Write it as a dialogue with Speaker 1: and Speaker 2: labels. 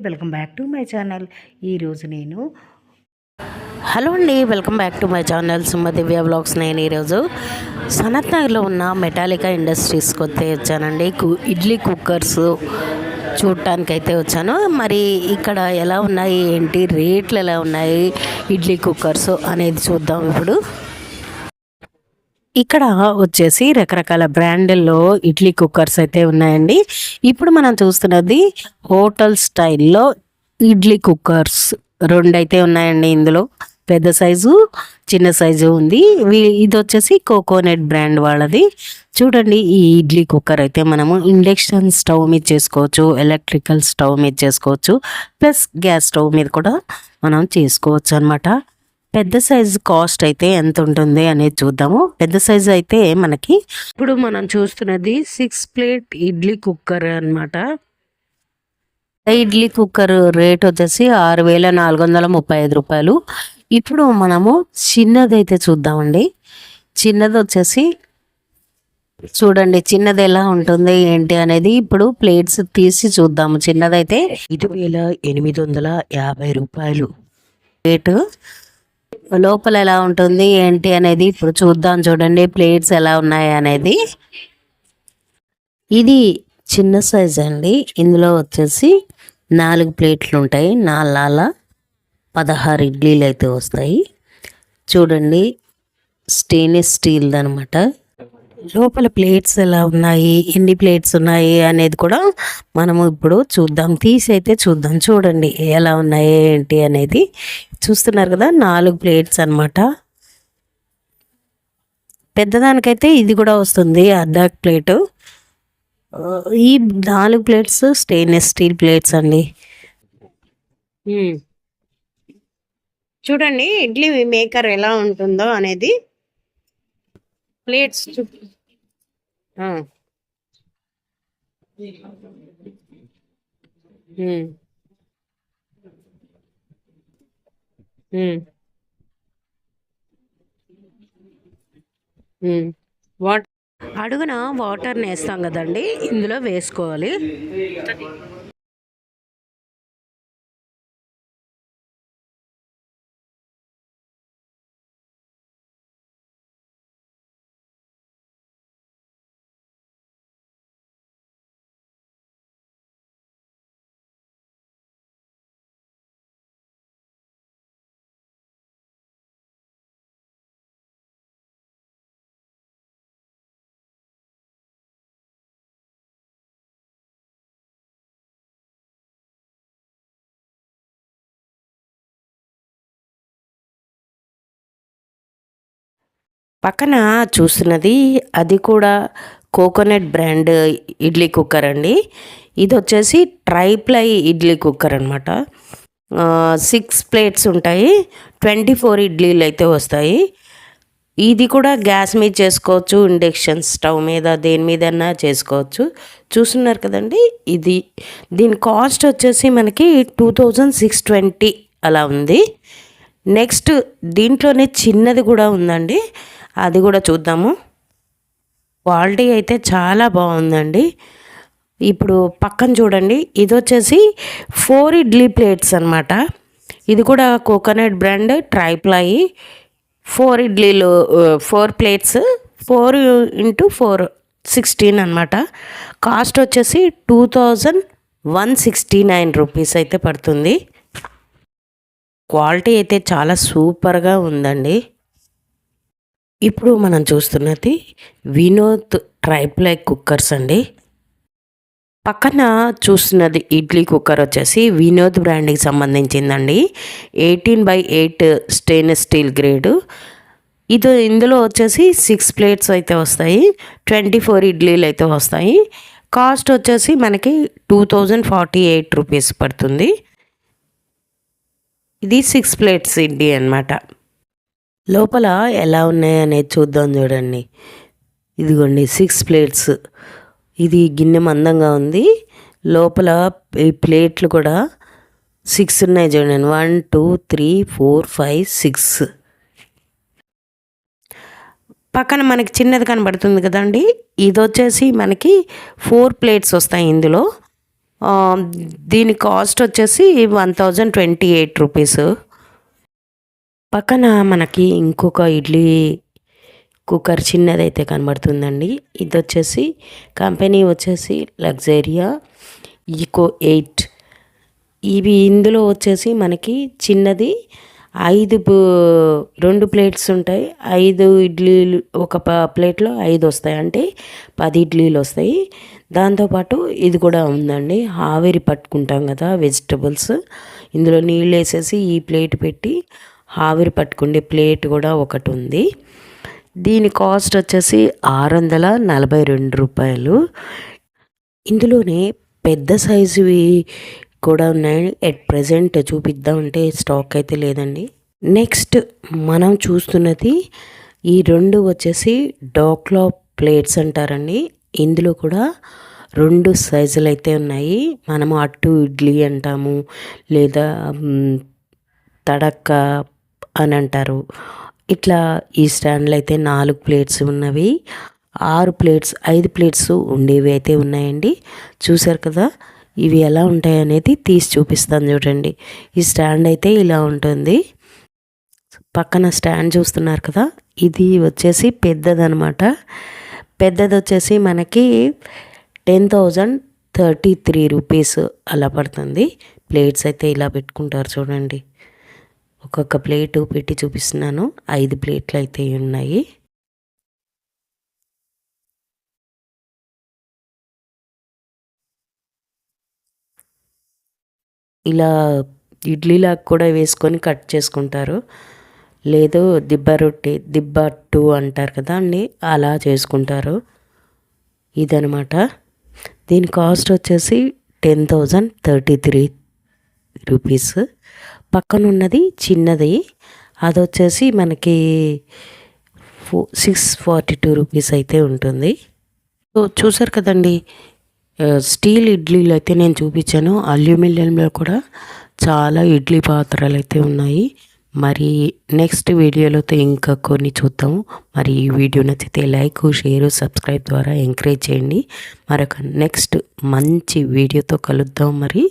Speaker 1: Welcome back to my channel. ఈరోజు నేను
Speaker 2: hello అండి welcome back to my channel Sumadivya blogs. నేను ఈరోజు సనత్ నగర్లో ఉన్న మెటాలికా ఇండస్ట్రీస్కి వస్తే వచ్చానండి. కు- ఇడ్లీ కుక్కర్స్ చూడటానికి అయితే వచ్చాను. మరి ఇక్కడ ఎలా ఉన్నాయి ఏంటి రేట్లు ఎలా ఉన్నాయి ఇడ్లీ కుక్కర్స్ అనేది చూద్దాం ఇప్పుడు. ఇక్కడ వచ్చేసి రకరకాల బ్రాండ్ల్లో ఇడ్లీ కుక్కర్స్ అయితే ఉన్నాయండి. ఇప్పుడు మనం చూస్తున్నది హోటల్ స్టైల్లో ఇడ్లీ కుక్కర్స్ రెండు అయితే ఉన్నాయండి ఇందులో. పెద్ద సైజు చిన్న సైజు ఉంది. ఇది వచ్చేసి కోకోనట్ బ్రాండ్ వాళ్ళది. చూడండి ఈ ఇడ్లీ కుక్కర్ అయితే మనము ఇండక్షన్ స్టవ్ మీద చేసుకోవచ్చు ఎలక్ట్రికల్ స్టవ్ మీద చేసుకోవచ్చు ప్లస్ గ్యాస్ స్టవ్ మీద కూడా మనం చేసుకోవచ్చు అన్నమాట. పెద్ద సైజు కాస్ట్ అయితే ఎంత ఉంటుంది అనేది చూద్దాము. పెద్ద సైజు అయితే మనకి ఇప్పుడు మనం చూస్తున్నది సిక్స్ ప్లేట్ ఇడ్లీ కుక్కర్ అన్నమాట. ఇడ్లీ కుక్కర్ రేట్ వచ్చేసి ఆరు వేల నాలుగు వందల ముప్పై ఐదు రూపాయలు. ఇప్పుడు మనము చిన్నది అయితే చూద్దామండి. చిన్నది వచ్చేసి చూడండి చిన్నది ఎలా ఉంటుంది ఏంటి అనేది ఇప్పుడు ప్లేట్స్ తీసి చూద్దాము. చిన్నదైతే ఐదు వేల ఎనిమిది వందల యాభై రూపాయలు. రేటు లోపల ఎలా ఉంటుంది ఏంటి అనేది ఇప్పుడు చూద్దాం చూడండి ప్లేట్స్ ఎలా ఉన్నాయి అనేది. ఇది చిన్న సైజ్ అండి. ఇందులో వచ్చేసి నాలుగు ప్లేట్లు ఉంటాయి. నాలుగు పదహారు ఇడ్లీలు అయితే వస్తాయి. చూడండి స్టెయిన్లెస్ స్టీల్ అనమాట లోపల ప్లేట్స్ ఎలా ఉన్నాయి? ఎన్ని ప్లేట్స్ ఉన్నాయి? అనేది కూడా మనము ఇప్పుడు చూద్దాం. తీసి అయితే చూద్దాం. చూడండి ఎలా ఉన్నాయి ఏంటి అనేది. చూస్తున్నారు కదా నాలుగు ప్లేట్స్ అన్నమాట. పెద్దదానికైతే ఇది కూడా వస్తుంది అర్ధ ప్లేటు. ఈ నాలుగు ప్లేట్స్ స్టెయిన్లెస్ స్టీల్ ప్లేట్స్ అండి. చూడండి ఇడ్లీ మేకర్ ఎలా ఉంటుందో అనేది. ప్లేట్స్ చూ వాట్ అడుగున వాటర్ వేస్తాం కదండి ఇందులో వేసుకోవాలి. పక్కన చూస్తున్నది అది కూడా కోకోనట్ బ్రాండ్ ఇడ్లీ కుక్కర్ అండి. ఇది వచ్చేసి ట్రైప్లై ఇడ్లీ కుక్కర్ అనమాట సిక్స్ ప్లేట్స్ ఉంటాయి ట్వంటీ ఫోర్ ఇడ్లీలు అయితే వస్తాయి. ఇది కూడా గ్యాస్ మీద చేసుకోవచ్చు ఇండక్షన్ స్టవ్ మీద దేని మీదన్నా చేసుకోవచ్చు. చూస్తున్నారు కదండి ఇది దీని కాస్ట్ వచ్చేసి మనకి టూ థౌజండ్ సిక్స్ ట్వంటీ అలా ఉంది. నెక్స్ట్ దీంట్లోనే చిన్నది కూడా ఉందండి. అది కూడా చూద్దాము. క్వాలిటీ అయితే చాలా బాగుందండి. ఇప్పుడు పక్కన చూడండి. ఇది వచ్చేసి ఫోర్ ఇడ్లీ ప్లేట్స్ అనమాట ఇది కూడా కోకోనట్ బ్రాండ్ ట్రైప్లాయి. ఫోర్ ఇడ్లీలు four plates. Four into four sixteen అనమాట కాస్ట్ వచ్చేసి two thousand one sixty nine rupees అయితే పడుతుంది. క్వాలిటీ అయితే చాలా సూపర్గా ఉందండి. ఇప్పుడు మనం చూస్తున్నది వినోద్ ట్రైప్లై కుక్కర్స్ అండి. పక్కన చూస్తున్నది ఇడ్లీ కుక్కర్ వచ్చేసి వినోద్ బ్రాండ్కి సంబంధించిందండి. Eighteen by eight stainless steel grade. ఇది ఇందులో వచ్చేసి సిక్స్ ప్లేట్స్ అయితే వస్తాయి. ట్వంటీ ఫోర్ ఇడ్లీలు అయితే వస్తాయి. కాస్ట్ వచ్చేసి మనకి two thousand forty eight rupees పడుతుంది. ఇది సిక్స్ ప్లేట్స్ ఇడ్లీ అన్నమాట. లోపల ఎలా ఉన్నాయనేది చూద్దాం చూడండి. ఇదిగోండి సిక్స్ ప్లేట్స్ ఇది గిన్నె మందంగా ఉంది. లోపల ఈ ప్లేట్లు కూడా సిక్స్ ఉన్నాయి చూడండి. One two three four five six పక్కన మనకి చిన్నది కనబడుతుంది కదండి. ఇది వచ్చేసి మనకి ఫోర్ ప్లేట్స్ వస్తాయి ఇందులో. దీని కాస్ట్ వచ్చేసి one thousand twenty eight rupees. పక్కన మనకి ఇంకొక ఇడ్లీ కుక్కర్ చిన్నదైతే కనబడుతుందండి. ఇది వచ్చేసి కంపెనీ వచ్చేసి లగ్జరియా ఈకో ఎయిట్. ఇవి ఇందులో వచ్చేసి మనకి చిన్నది ఐదు రెండు ప్లేట్స్ ఉంటాయి. ఐదు ఇడ్లీలు ఒక ప- ప్లేట్లో ఐదు వస్తాయి. అంటే పది ఇడ్లీలు వస్తాయి. దాంతోపాటు ఇది కూడా ఉందండి. ఆవిరి పట్టుకుంటాం కదా వెజిటబుల్స్. ఇందులో నీళ్ళు వేసేసి ఈ ప్లేట్ పెట్టి ఆవిరి పట్టుకుండే ప్లేట్ కూడా ఒకటి ఉంది. దీని కాస్ట్ వచ్చేసి ఆరు వందల నలభై రెండు రూపాయలు. ఇందులోనే పెద్ద సైజువి కూడా ఉన్నాయి. ఎట్ ప్రజెంట్ చూపిద్దామంటే స్టాక్ అయితే లేదండి. నెక్స్ట్ మనం చూస్తున్నది ఈ రెండు వచ్చేసి డోక్లా ప్లేట్స్ అంటారండి. ఇందులో కూడా రెండు సైజులు అయితే ఉన్నాయి. మనము అట్టు ఇడ్లీ అంటాము లేదా తడక్క అని అంటారు. ఇట్లా ఈ స్టాండ్లో అయితే నాలుగు ప్లేట్స్ ఉన్నవి. ఆరు ప్లేట్స్ ఐదు ప్లేట్స్ ఉండేవి అయితే ఉన్నాయండి. చూసారు కదా? ఇవి ఎలా ఉంటాయి అనేది తీసి చూపిస్తాను చూడండి. ఈ స్టాండ్ అయితే ఇలా ఉంటుంది. పక్కన స్టాండ్ చూస్తున్నారు కదా? ఇది వచ్చేసి పెద్దదనమాట. పెద్దది వచ్చేసి మనకి ten thousand thirty three rupees అలా పడుతుంది. ప్లేట్స్ అయితే ఇలా పెట్టుకుంటారు చూడండి. ఒక్కొక్క ప్లేటు పెట్టి చూపిస్తున్నాను. ఐదు ప్లేట్లు అయితే ఉన్నాయి. ఇలా ఇడ్లీలా కూడా వేసుకొని కట్ చేసుకుంటారు. లేదు దిబ్బ రొట్టి దిబ్బ టూ అంటారు కదా అండి అలా చేసుకుంటారు. ఇదనమాట దీని కాస్ట్ వచ్చేసి ten thousand thirty three rupees. పక్కన ఉన్నది చిన్నది. అది వచ్చేసి మనకి ఫో సిక్స్ ఫార్టీ టూ రూపీస్ అయితే ఉంటుంది. సో చూసారు కదండి స్టీల్ ఇడ్లీలు అయితే నేను చూపించాను. అల్యూమినియంలో కూడా చాలా ఇడ్లీ పాత్రలు అయితే ఉన్నాయి. మరి నెక్స్ట్ వీడియోలో ఇంకా కొన్ని చూద్దాము మరి ఈ వీడియో నచ్చితే లైక్ షేర్ సబ్స్క్రైబ్ ద్వారా ఎంకరేజ్ చేయండి. మరొక నెక్స్ట్ మంచి వీడియోతో కలుద్దాం మరి.